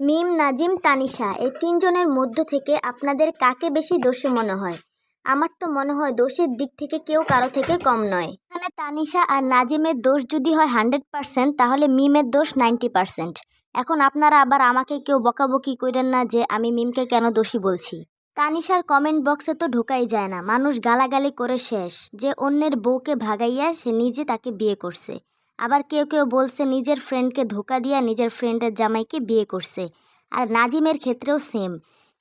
মিম, নাজিম, তানিশা, এই তিনজনের মধ্য থেকে আপনাদের কাকে বেশি দোষী মনে হয়? আমার তো মনে হয় দোষের দিক থেকে কেউ কারও থেকে কম নয়। এখানে তানিশা আর নাজিমের দোষ যদি হয় হান্ড্রেড পার্সেন্ট, তাহলে মিমের দোষ নাইনটি পার্সেন্ট। এখন আপনারা আবার আমাকে কেউ বকাবকি করেন না যে আমি মিমকে কেন দোষী বলছি। তানিশার কমেন্ট বক্সে তো ঢোকাই যায় না। মানুষ গালাগালি করে শেষ। যে অন্যের বউকে ভাগাইয়া সে নিজে তাকে বিয়ে করছে। আবার কেউ কেউ বলছে নিজের ফ্রেন্ডকে ধোকা দিয়া নিজের ফ্রেন্ডের জামাইকে বিয়ে করছে। আর নাজিমের ক্ষেত্রেও সেম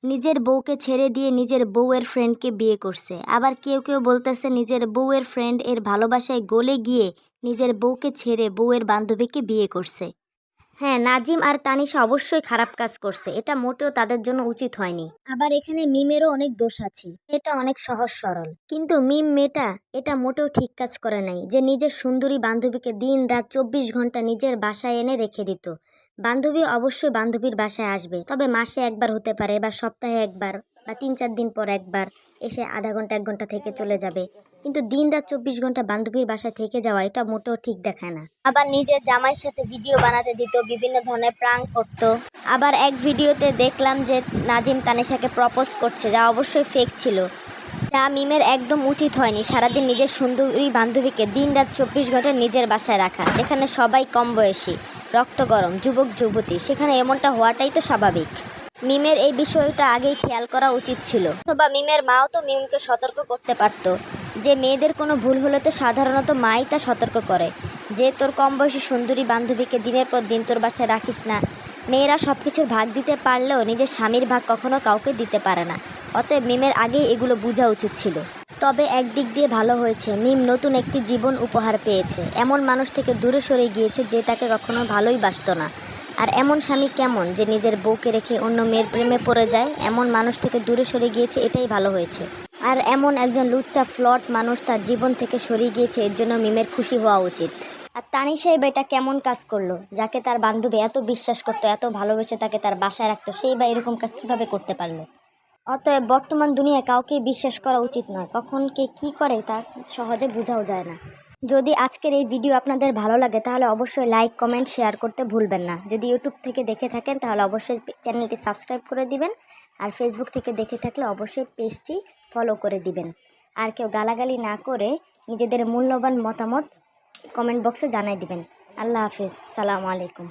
নিজের বউকে ছেড়ে দিয়ে নিজের বউয়ের ফ্রেন্ডকে বিয়ে করছে। আবার কেউ কেউ বলতেছে নিজের বউয়ের ফ্রেন্ড এর ভালোবাসায় গলে গিয়ে নিজের বউকে ছেড়ে বউয়ের বান্ধবীকে বিয়ে করছে। হ্যাঁ নাজিম আর তানিশা অবশ্যই খারাপ কাজ করছে। এটা মোটেও তাদের জন্য উচিত হয়নি। আবার এখানে মিমেরও অনেক দোষ আছে। এটা অনেক সহজ সরল। কিন্তু মিম মেয়েটা, এটা মোটেও ঠিক কাজ করে নাই যে নিজের সুন্দরী বান্ধবীকে দিন রাত চব্বিশ ঘণ্টা নিজের বাসায় এনে রেখে দিত। বান্ধবী অবশ্যই বান্ধবীর বাসায় আসবে। তবে মাসে একবার হতে পারে বা সপ্তাহে একবার। বা তিন চার দিন পর একবার এসে আধা ঘণ্টা, এক ঘণ্টা থেকে চলে যাবে। কিন্তু দিন রাত চব্বিশ ঘণ্টা বান্ধবীর বাসায় থেকে যাওয়া, এটা মোটেও ঠিক দেখায় না। আবার নিজের জামাইয়ের সাথে ভিডিও বানাতে দিত, বিভিন্ন ধরনের প্রাং করত। আবার এক ভিডিওতে দেখলাম যে নাজিম তানিশাকে প্রপোজ করছে, যা অবশ্যই ফেক ছিল। যা মিমের একদম উচিত হয়নি, সারাদিন নিজের সুন্দরী বান্ধবীকে দিন রাত চব্বিশ ঘণ্টা নিজের বাসায় রাখা, যেখানে সবাই কম বয়সী, রক্ত গরম, যুবক, যুবতী, সেখানে এমনটা হওয়াটাই তো স্বাভাবিক। মিমের এই বিষয়টা আগেই খেয়াল করা উচিত ছিল। অথবা মিমের মাও তো মিমকে সতর্ক করতে পারতো। যে মেয়েদের কোনো ভুল হলে তো সাধারণত মাই তা সতর্ক করে। যে তোর কম বয়সী সুন্দরী বান্ধবীকে দিনের পর দিন তোর বাসায় রাখিস না, মেয়েরা সব কিছুর ভাগ দিতে পারলেও নিজের স্বামীর ভাগ কখনো কাউকে দিতে পারে না। অতএব মিমের আগেই এগুলো বোঝা উচিত ছিল। তবে একদিক দিয়ে ভালো হয়েছে, মিম নতুন একটি জীবন উপহার পেয়েছে। এমন মানুষ থেকে দূরে সরে গিয়েছে যে তাকে কখনো ভালোই বাসতো না। আর এমন স্বামী কেমন যে নিজের বউকে রেখে অন্য মেয়ের প্রেমে পড়ে যায়? এমন মানুষ থেকে দূরে সরে গিয়েছে, এটাই ভালো হয়েছে। আর এমন একজন লুচ্চা, ফ্লট মানুষ তার জীবন থেকে সরিয়ে গিয়েছে, এর জন্য মিমের খুশি হওয়া উচিত। আর তানিশা এই এটা কেমন কাজ করল, যাকে তার বান্ধবী এত বিশ্বাস করতো, এত ভালোবেসে তাকে তার বাসায় রাখতো, সেই বা এরকম কাজ কীভাবে করতে পারল? অতএব বর্তমান দুনিয়ায় কাউকে বিশ্বাস করা উচিত নয়। কখন কে কী করে তা সহজে বোঝাও যায় না। যদি আজকের এই ভিডিও আপনাদের ভালো লাগে, তাহলে অবশ্যই লাইক কমেন্ট শেয়ার করতে ভুলবেন না। যদি ইউটিউব থেকে দেখে থাকেন, তাহলে অবশ্যই চ্যানেলটি সাবস্ক্রাইব করে দিবেন, আর ফেসবুক থেকে দেখে থাকলে অবশ্যই পেজটি ফলো করে দিবেন। আর কেউ গালাগালি না করে নিজেদের মূল্যবান মতামত কমেন্ট বক্সে জানাই দিবেন। আল্লাহ হাফিজ। সালাম আলাইকুম।